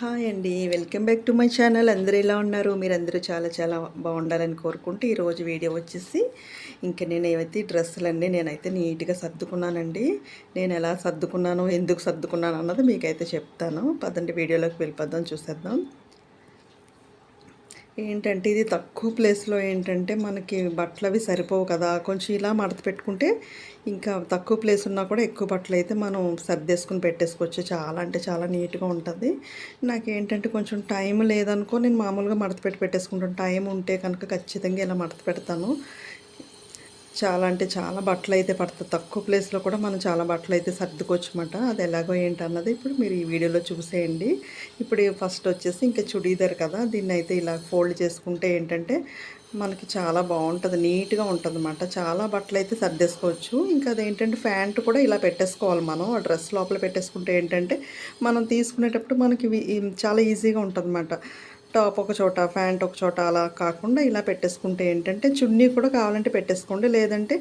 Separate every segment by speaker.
Speaker 1: Hi అండి. Welcome back to my channel. అందరూ ఎలా ఉన్నారు? మీరందరూ చాలా చాలా బాగుండాలని కోరుకుంటూ ఈరోజు వీడియో వచ్చేసి ఇంకా నేను ఏవైతే డ్రెస్సులన్నీ నేనైతే నీట్గా సర్దుకున్నానండి. నేను ఎలా సర్దుకున్నాను ఎందుకు సర్దుకున్నాను అన్నది మీకైతే చెప్తాను. పదండి వీడియోలోకి వెళ్ళిపోద్దాం చూసేద్దాం. ఏంటంటే ఇది తక్కువ ప్లేస్లో ఏంటంటే మనకి బట్టలు అవి సరిపోవు కదా. కొంచెం ఇలా మడత పెట్టుకుంటే ఇంకా తక్కువ ప్లేస్ ఉన్నా కూడా ఎక్కువ బట్టలు అయితే మనం సర్దేసుకుని పెట్టేసుకోవచ్చు. చాలా అంటే చాలా నీట్గా ఉంటుంది. నాకేంటంటే కొంచెం టైం లేదనుకో నేను మామూలుగా మడత పెట్టి పెట్టేసుకుంటాను. టైం ఉంటే కనుక ఖచ్చితంగా ఇలా మడత పెడతాను. చాలా అంటే చాలా బట్టలు అయితే పడుతుంది తక్కువ ప్లేస్లో కూడా మనం చాలా బట్టలు అయితే సర్దుకోవచ్చు అనమాట అది ఎలాగో ఏంటన్నది ఇప్పుడు మీరు ఈ వీడియోలో చూసేయండి. ఇప్పుడు ఫస్ట్ వచ్చేసి ఇంకా చుడీదార్ కదా దీన్ని అయితే ఇలా ఫోల్డ్ చేసుకుంటే ఏంటంటే మనకి చాలా బాగుంటుంది నీట్గా ఉంటుంది అనమాట చాలా బట్టలు అయితే సర్దేసుకోవచ్చు. ఇంకా అదేంటంటే ప్యాంట్ కూడా ఇలా పెట్టేసుకోవాలి మనం. ఆ డ్రెస్ లోపల పెట్టేసుకుంటే ఏంటంటే మనం తీసుకునేటప్పుడు మనకి చాలా ఈజీగా ఉంటుంది టాప్ ఒక చోట ప్యాంట్ ఒక చోట అలా కాకుండా ఇలా పెట్టేసుకుంటే ఏంటంటే చున్నీ కూడా కావాలంటే పెట్టేసుకోండి. లేదంటే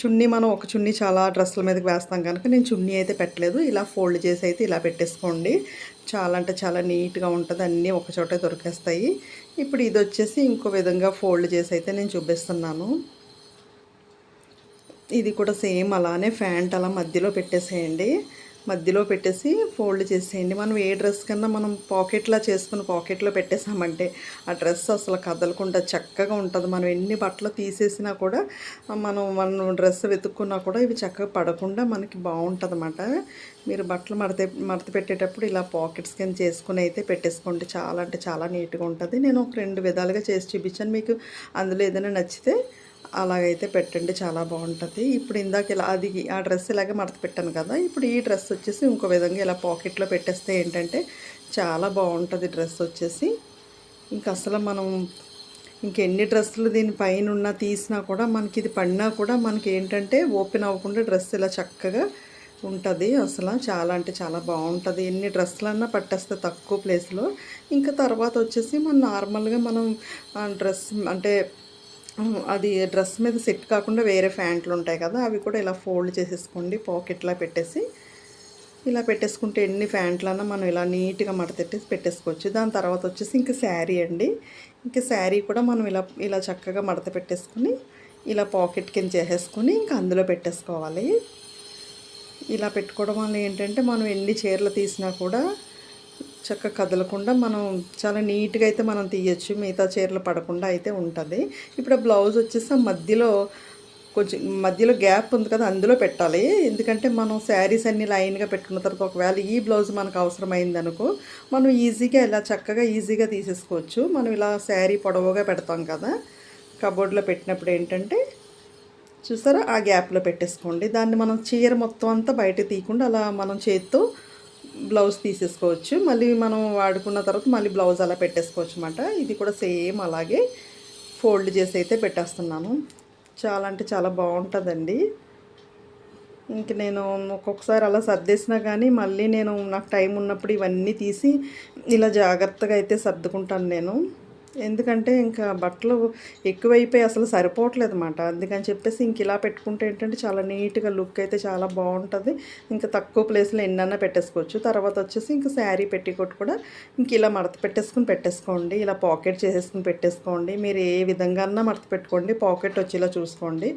Speaker 1: చున్నీ మనం ఒక చున్నీ చాలా డ్రెస్సుల మీదకి వేస్తాం కనుక నేను చున్నీ అయితే పెట్టలేదు. ఇలా ఫోల్డ్ చేసి అయితే ఇలా పెట్టేసుకోండి. చాలా అంటే చాలా నీట్గా ఉంటుంది. అన్నీ ఒక చోటే దొరికేస్తాయి. ఇప్పుడు ఇది వచ్చేసి ఇంకో విధంగా ఫోల్డ్ చేసి అయితే నేను చూపిస్తున్నాను. ఇది కూడా సేమ్ అలానే ఫ్యాంట్ అలా మధ్యలో పెట్టేసేయండి. మధ్యలో పెట్టేసి ఫోల్డ్ చేసేయండి. మనం ఏ డ్రెస్ కన్నా మనం పాకెట్లా చేసుకుని పాకెట్లో పెట్టేసామంటే ఆ డ్రెస్ అసలు కదలకుండా చక్కగా ఉంటుంది. మనం ఎన్ని బట్టలు తీసేసినా కూడా మనం మనం డ్రెస్ వెతుక్కున్నా కూడా ఇవి చక్కగా పడకుండా మనకి బాగుంటుంది అన్నమాట మీరు బట్టలు మడత మడత పెట్టేటప్పుడు ఇలా పాకెట్స్ కింద చేసుకుని అయితే పెట్టేసుకోండి. చాలా అంటే చాలా నీట్గా ఉంటుంది. నేను ఒక రెండు విధాలుగా చేసి చూపించాను. మీకు అందులో ఏదైనా నచ్చితే అలాగైతే పెట్టండి చాలా బాగుంటుంది. ఇప్పుడు ఇందాక ఇలా అది ఆ డ్రెస్ ఇలాగే మడత పెట్టాను కదా ఇప్పుడు ఈ డ్రెస్ వచ్చేసి ఇంకో విధంగా ఇలా పాకెట్లో పెట్టేస్తే ఏంటంటే చాలా బాగుంటుంది డ్రెస్ వచ్చేసి. ఇంకా అసలు మనం ఇంకెన్ని డ్రెస్సులు దీని పైన ఉన్నా తీసినా కూడా మనకి ఇది పడినా కూడా మనకి ఏంటంటే ఓపెన్ అవ్వకుండా డ్రెస్ ఇలా చక్కగా ఉంటుంది. అసలు చాలా అంటే చాలా బాగుంటుంది. ఎన్ని డ్రెస్సులన్నా పట్టేస్తే తక్కువ ప్లేస్లో. ఇంకా తర్వాత వచ్చేసి మనం నార్మల్గా మనం డ్రెస్ అంటే అది డ్రెస్ మీద సెట్ కాకుండా వేరే ఫ్యాంట్లు ఉంటాయి కదా అవి కూడా ఇలా ఫోల్డ్ చేసేసుకోండి పాకెట్లా పెట్టేసి. ఇలా పెట్టేసుకుంటే ఎన్ని ఫ్యాంట్లన్నా మనం ఇలా నీట్గా మడతెట్టేసి పెట్టేసుకోవచ్చు. దాని తర్వాత వచ్చేసి ఇంక శారీ అండి. ఇంకా శారీ కూడా మనం ఇలా ఇలా చక్కగా మడత పెట్టేసుకుని ఇలా పాకెట్ కింద చేసేసుకొని ఇంకా అందులో పెట్టేసుకోవాలి. ఇలా పెట్టుకోవడం వల్ల ఏంటంటే మనం ఎన్ని చీరలు తీసినా కూడా చక్కగా కదలకుండా మనం చాలా నీట్గా అయితే మనం తీయచ్చు. మిగతా చీరలు పడకుండా అయితే ఉంటుంది. ఇప్పుడు బ్లౌజ్ వచ్చేసి మధ్యలో కొంచెం మధ్యలో గ్యాప్ ఉంది కదా అందులో పెట్టాలి. ఎందుకంటే మనం శారీస్ అన్ని లైన్గా పెట్టుకున్న తర్వాత ఒకవేళ ఈ బ్లౌజ్ మనకు అవసరమైంది అనుకో మనం ఈజీగా ఇలా చక్కగా ఈజీగా తీసేసుకోవచ్చు. మనం ఇలా శారీ పొడవుగా పెడతాం కదా కబోర్డ్లో పెట్టినప్పుడు ఏంటంటే చూసారా? ఆ గ్యాప్లో పెట్టేసుకోండి. దాన్ని మనం చీర మొత్తం అంతా బయట తీయకుండా అలా మనం చేతితో బ్లౌజ్ తీసేసుకోవచ్చు. మళ్ళీ మనం వాడుకున్న తర్వాత మళ్ళీ బ్లౌజ్ అలా పెట్టేసుకోవచ్చు అనమాట ఇది కూడా సేమ్ అలాగే ఫోల్డ్ చేసి అయితే పెట్టేస్తున్నాను. చాలా అంటే చాలా బాగుంటుందండి. ఇంక నేను ఒక్కొక్కసారి అలా సర్దేసినా కానీ మళ్ళీ నేను నాకు టైం ఉన్నప్పుడు ఇవన్నీ తీసి ఇలా జాగ్రత్తగా అయితే సర్దుకుంటాను నేను. ఎందుకంటే ఇంకా బట్టలు ఎక్కువైపోయి అసలు సరిపోవట్లేదు అనమాట అందుకని చెప్పేసి ఇంక ఇలా పెట్టుకుంటే ఏంటంటే చాలా నీట్గా లుక్ అయితే చాలా బాగుంటుంది. ఇంకా తక్కువ ప్లేస్లో ఎన్నన్నా పెట్టేసుకోవచ్చు. తర్వాత వచ్చేసి ఇంకా శారీ పెట్టికొట్టు కూడా ఇంక ఇలా మడత పెట్టేసుకుని పెట్టేసుకోండి. ఇలా పాకెట్ చేసేసుకుని పెట్టేసుకోండి. మీరు ఏ విధంగా మడత పెట్టుకోండి. పాకెట్ వచ్చేలా చూసుకోండి.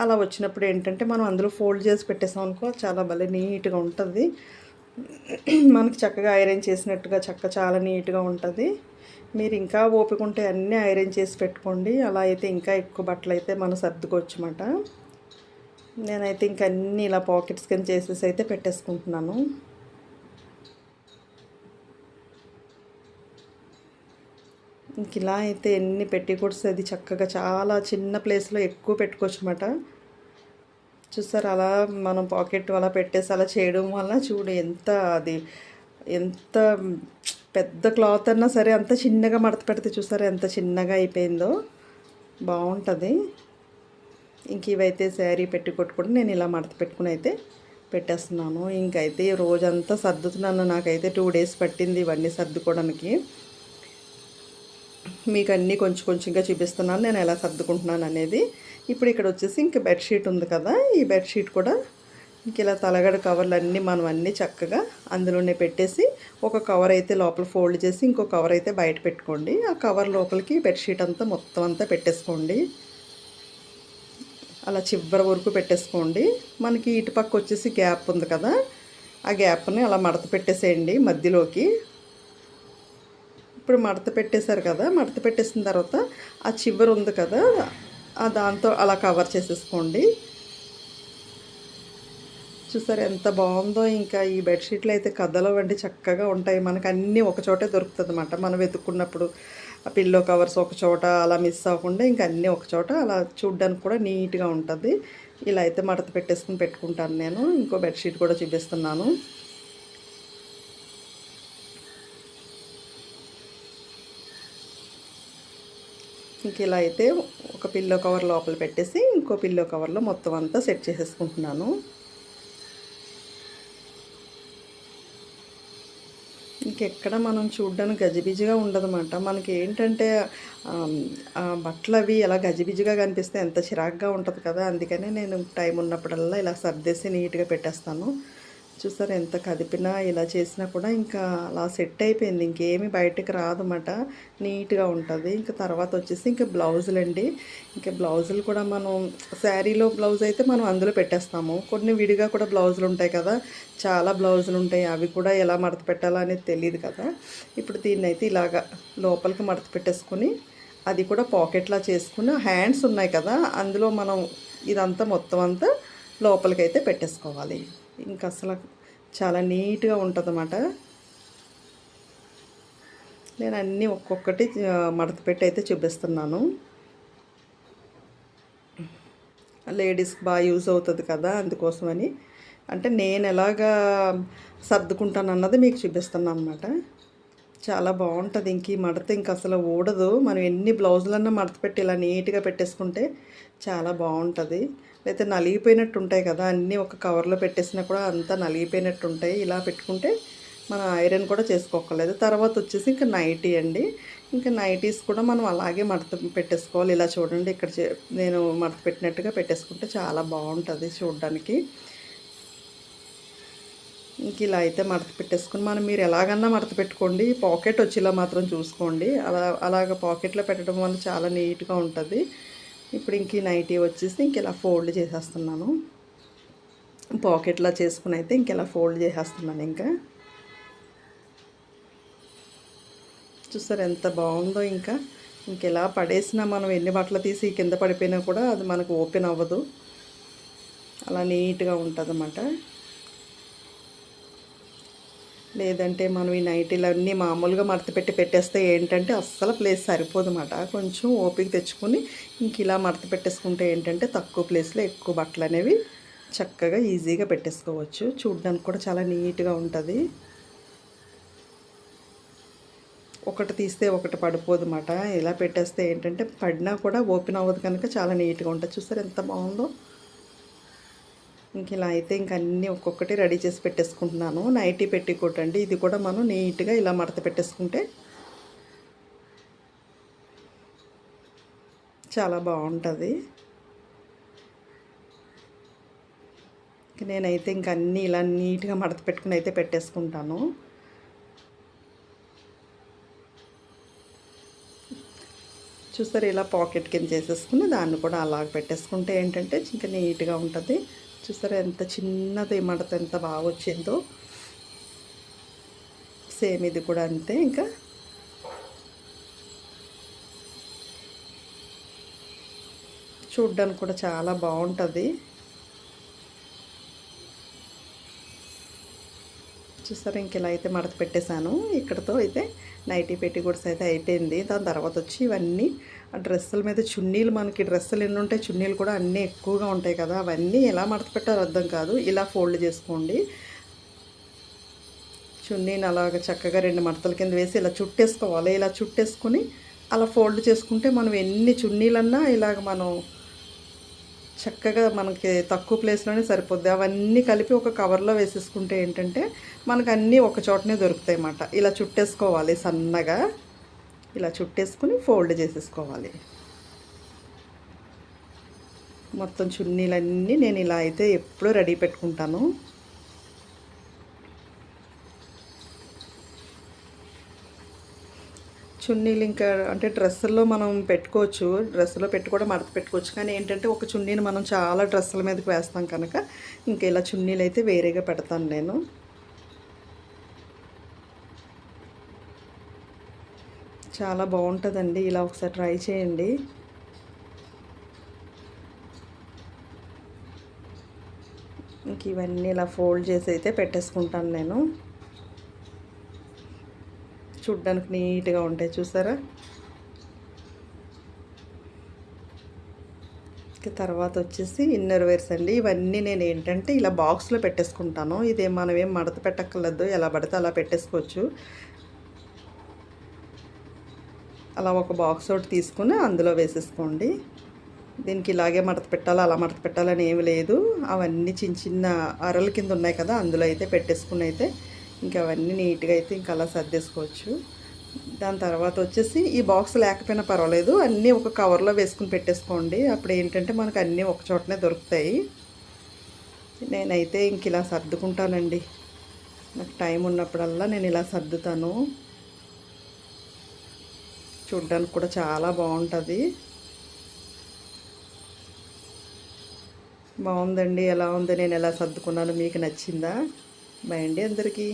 Speaker 1: అలా వచ్చినప్పుడు ఏంటంటే మనం అందులో ఫోల్డ్ చేసి పెట్టేసాం అనుకో చాలా భలే నీట్గా ఉంటుంది. మనకి చక్కగా ఐరన్ చేసినట్టుగా చక్క చాలా నీట్గా ఉంటుంది. మీరు ఇంకా ఓపిక ఉంటే అన్నీ ఐరన్ చేసి పెట్టుకోండి. అలా అయితే ఇంకా ఎక్కువ బట్టలు అయితే మనం సర్దుకోవచ్చు నేనైతే ఇంక అన్నీ ఇలా పాకెట్స్ కింద చేసేసి అయితే పెట్టేసుకుంటున్నాను. ఇంక ఇలా అయితే ఎన్ని పెట్టికొట్స్ అది చక్కగా చాలా చిన్న ప్లేస్లో ఎక్కువ పెట్టుకోవచ్చు అనమాట చూసారు అలా మనం పాకెట్ అలా పెట్టేసి అలా చేయడం వల్ల చూడు ఎంత అది ఎంత పెద్ద క్లాత్ అన్నా సరే అంత చిన్నగా మడత పెడితే చూసారా ఎంత చిన్నగా అయిపోయిందో? బాగుంటుంది. ఇంక ఇవైతే శారీ పెట్టి కొట్టుకుంటే నేను ఇలా మడత పెట్టుకుని అయితే పెట్టేస్తున్నాను. ఇంకైతే రోజంతా సర్దుతున్నాను. నాకైతే టూ డేస్ పట్టింది ఇవన్నీ సర్దుకోవడానికి. మీకు అన్నీ కొంచెం కొంచెంగా చూపిస్తున్నాను. నేను ఎలా సర్దుకుంటున్నాను అనేది. ఇప్పుడు ఇక్కడ వచ్చేసి ఇంక బెడ్షీట్ ఉంది కదా. ఈ బెడ్షీట్ కూడా ఇంక ఇలా తలగడ కవర్లు అన్నీ మనం అన్నీ చక్కగా అందులోనే పెట్టేసి ఒక కవర్ అయితే లోపల ఫోల్డ్ చేసి ఇంకో కవర్ అయితే బయట పెట్టుకోండి. ఆ కవర్ లోపలికి బెడ్షీట్ అంతా మొత్తం అంతా పెట్టేసుకోండి. అలా చివరి వరకు పెట్టేసుకోండి. మనకి ఇటు పక్క వచ్చేసి గ్యాప్ ఉంది కదా ఆ గ్యాప్ని అలా మడత పెట్టేసేయండి మధ్యలోకి. ఇప్పుడు మడత పెట్టేశారు కదా మడత పెట్టేసిన తర్వాత ఆ చివరి ఉంది కదా ఆ దాంతో అలా కవర్ చేసేసుకోండి. చూసారు ఎంత బాగుందో. ఇంకా ఈ బెడ్షీట్లు అయితే కథలు వంటి చక్కగా ఉంటాయి. మనకు అన్నీ ఒక చోటే దొరుకుతుంది అనమాట మనం వెతుక్కున్నప్పుడు ఆ పిల్లో కవర్స్ ఒక చోట అలా మిస్ అవ్వకుండా ఇంకా అన్నీ ఒక చోట అలా చూడ్డానికి కూడా నీట్గా ఉంటుంది. ఇలా అయితే మడత పెట్టేసుకుని పెట్టుకుంటాను నేను. ఇంకో బెడ్షీట్ కూడా చూపిస్తున్నాను. ఇంక ఇలా అయితే ఒక పిల్లో కవర్ లోపల పెట్టేసి ఇంకో పిల్లో కవర్లో మొత్తం అంతా సెట్ చేసేసుకుంటున్నాను. ఇంకెక్కడ మనం చూడ్డానికి గజిబిజిగా ఉండదన్నమాట. మనకి ఏంటంటే బట్టలు అవి ఎలా గజిబిజిగా కనిపిస్తే ఎంత చిరాగ్గా ఉంటుంది కదా అందుకనే నేను టైం ఉన్నప్పుడల్లా ఇలా సర్దేసి నీట్గా పెట్టేస్తాను. చూసారు ఎంత కదిపినా ఇలా చేసినా కూడా ఇంకా అలా సెట్ అయిపోయింది. ఇంకేమి బయటకు రాదన్నమాట. నీట్గా ఉంటుంది. ఇంకా తర్వాత వచ్చేసి ఇంకా బ్లౌజులు అండి ఇంకా బ్లౌజులు కూడా మనం శారీలో బ్లౌజ్ అయితే మనం అందులో పెట్టేస్తాము. కొన్ని విడిగా కూడా బ్లౌజులు ఉంటాయి కదా. చాలా బ్లౌజులు ఉంటాయి. అవి కూడా ఎలా మడత పెట్టాలో అనేది తెలియదు కదా. ఇప్పుడు దీన్ని అయితే ఇలాగా లోపలికి మడత పెట్టేసుకొని అది కూడా పాకెట్లా చేసుకుని హ్యాండ్స్ ఉన్నాయి కదా. అందులో మనం ఇదంతా మొత్తం అంతా లోపలికైతే పెట్టేసుకోవాలి. ఇంకా అసలు చాలా నీట్గా ఉంటుంది అన్నమాట నేను అన్నీ ఒక్కొక్కటి మడత పెట్టి అయితే చూపిస్తున్నాను. లేడీస్కి బాగా యూజ్ అవుతుంది కదా అందుకోసమని. అంటే నేను ఎలాగా సర్దుకుంటాను అన్నది మీకు చూపిస్తున్నాను అనమాట చాలా బాగుంటుంది ఇంక ఈ మడత ఇంక అసలు ఊడదు. మనం ఎన్ని బ్లౌజులన్నా మడత పెట్టి ఇలా నీట్గా పెట్టేసుకుంటే చాలా బాగుంటుంది. లేకపోతే నలిగిపోయినట్టు ఉంటాయి కదా అన్నీ ఒక కవర్లో పెట్టేసినా కూడా అంతా నలిగిపోయినట్టు ఉంటాయి ఇలా పెట్టుకుంటే మనం ఐరన్ కూడా చేసుకోకలేదు తర్వాత వచ్చేసి ఇంకా నైటీ అండి. ఇంకా నైటీస్ కూడా మనం అలాగే మడత పెట్టేసుకోవాలి. ఇలా చూడండి ఇక్కడ నేను మడత పెట్టినట్టుగా పెట్టేసుకుంటే చాలా బాగుంటుంది చూడడానికి. ఇంక ఇలా అయితే మడత పెట్టేసుకుని మనం మీరు ఎలాగన్నా మడత పెట్టుకోండి. పాకెట్ వచ్చేలా మాత్రం చూసుకోండి. అలా అలాగ పాకెట్లో పెట్టడం వల్ల చాలా నీట్గా ఉంటుంది. ఇప్పుడు ఇంక నైటీ వచ్చేసి ఇంక ఇలా ఫోల్డ్ చేసేస్తున్నాను. పాకెట్లా చేసుకుని అయితే ఇంక ఇలా ఫోల్డ్ చేసేస్తున్నాను ఇంకా. చూస్తారు ఎంత బాగుందో ఇంకా. ఇంకెలా పడేసినా మనం ఎన్ని బట్టలు తీసి కింద పడిపోయినా కూడా అది మనకు ఓపెన్ అవ్వదు. అలా నీట్గా ఉంటుంది అన్నమాట లేదంటే మనం ఈ నైటీలన్నీ మామూలుగా మడతపెట్టి పెట్టేస్తే ఏంటంటే అస్సలు ప్లేస్ సరిపోదు అన్నమాట. కొంచెం ఓపిక తెచ్చుకొని ఇంక ఇలా మడత పెట్టేసుకుంటే ఏంటంటే తక్కువ ప్లేస్లో ఎక్కువ బట్టలు అనేవి చక్కగా ఈజీగా పెట్టేసుకోవచ్చు. చూడడానికి కూడా చాలా నీట్గా ఉంటుంది. ఒకటి తీస్తే ఒకటి పడిపోదన్నమాట ఇలా పెట్టేస్తే ఏంటంటే పడినా కూడా ఓపెన్ అవ్వదు కనుక చాలా నీట్గా ఉంటుంది. చూస్తారు ఎంత బాగుందో? ఇంక ఇలా అయితే ఇంక అన్నీ ఒక్కొక్కటి రెడీ చేసి పెట్టేసుకుంటున్నాను. నైటీ పెట్టి ఇది కూడా మనం నీట్గా ఇలా మడత పెట్టేసుకుంటే చాలా బాగుంటుంది. నేనైతే ఇంక అన్నీ ఇలా నీట్గా మడత పెట్టుకుని అయితే పెట్టేసుకుంటాను. చూస్తారు ఇలా పాకెట్ కింద చేసేసుకుని దాన్ని కూడా అలాగ పెట్టేసుకుంటే ఏంటంటే ఇంకా నీట్గా ఉంటుంది. చూసారా ఎంత చిన్నది మడత ఎంత బాగా వచ్చిందో. సేమ్ ఇది కూడా అంతే ఇంకా. చూడ్డానికి కూడా చాలా బాగుంటుంది. చూసారా ఇంక ఇలా అయితే మడత పెట్టేశాను. ఇక్కడతో అయితే నైటీ పెట్టి కూడా అయితే అయిపోయింది. దాని తర్వాత వచ్చి ఇవన్నీ ఆ డ్రెస్సుల మీద చున్నీలు మనకి డ్రెస్సులు ఎన్ని ఉంటాయి చున్నీలు కూడా అన్నీ ఎక్కువగా ఉంటాయి కదా అవన్నీ ఎలా మడత పెట్టాలో అర్థం కాదు. ఇలా ఫోల్డ్ చేసుకోండి. చున్నీని అలాగ చక్కగా రెండు మడతల కింద వేసి ఇలా చుట్టేసుకోవాలి. ఇలా చుట్టేసుకొని అలా ఫోల్డ్ చేసుకుంటే మనం ఎన్ని చున్నీలన్నా ఇలాగ మనం చక్కగా మనకి తక్కువ ప్లేస్లోనే సరిపోద్ది. అవన్నీ కలిపి ఒక కవర్లో వేసేసుకుంటే ఏంటంటే మనకు అన్నీ ఒక చోటనే దొరుకుతాయి అన్నమాట. ఇలా చుట్టేసుకోవాలి సన్నగా. ఇలా చుట్టేసుకుని ఫోల్డ్ చేసేసుకోవాలి. మొత్తం చున్నీలన్నీ నేను ఇలా అయితే ఎప్పుడూ రెడీ పెట్టుకుంటాను. చున్నీలు ఇంకా అంటే డ్రెస్సుల్లో మనం పెట్టుకోవచ్చు. డ్రెస్సులో పెట్టి కూడా మడత పెట్టుకోవచ్చు. కానీ ఏంటంటే ఒక చున్నీని మనం చాలా డ్రెస్సుల మీదకి వేస్తాం కనుక ఇంకా ఇలా చున్నీలు అయితే వేరేగా పెడతాను నేను. చాలా బాగుంటుందండి. ఇలా ఒకసారి ట్రై చేయండి. ఇంక ఇవన్నీ ఇలా ఫోల్డ్ చేసి అయితే పెట్టేసుకుంటాను నేను. చూడ్డానికి నీట్గా ఉంటాయి చూసారా? తర్వాత వచ్చేసి ఇన్నర్ వేర్స్ అండి. ఇవన్నీ నేను ఏంటంటే ఇలా బాక్స్లో పెట్టేసుకుంటాను. ఇదే మనం ఏం మడత పెట్టక్కర్లేదు. ఎలా పడితే అలా పెట్టేసుకోవచ్చు. అలా ఒక బాక్స్ ఒకటి తీసుకుని అందులో వేసేసుకోండి. దీనికి ఇలాగే మడత పెట్టాలి అలా మడత పెట్టాలని ఏమి లేదు. అవన్నీ చిన్న చిన్న అరల కింద ఉన్నాయి కదా అందులో అయితే పెట్టేసుకుని అయితే ఇంకా అవన్నీ నీట్గా అయితే ఇంకా అలా సర్దేసుకోవచ్చు. దాని తర్వాత వచ్చేసి ఈ బాక్స్ లేకపోయినా పర్వాలేదు. అన్నీ ఒక కవర్లో వేసుకుని పెట్టేసుకోండి. అప్పుడు ఏంటంటే మనకు అన్నీ ఒక చోటనే దొరుకుతాయి. నేనైతే ఇంక ఇలా సర్దుకుంటానండి. నాకు టైం ఉన్నప్పుడల్లా నేను ఇలా సర్దుతాను. చూడ్డానికి కూడా చాలా బాగుంటుంది. బాగుందండి. ఎలా ఉంది? నేను ఎలా సర్దుకున్నాను? మీకు నచ్చిందా? బై అండి అందరికీ.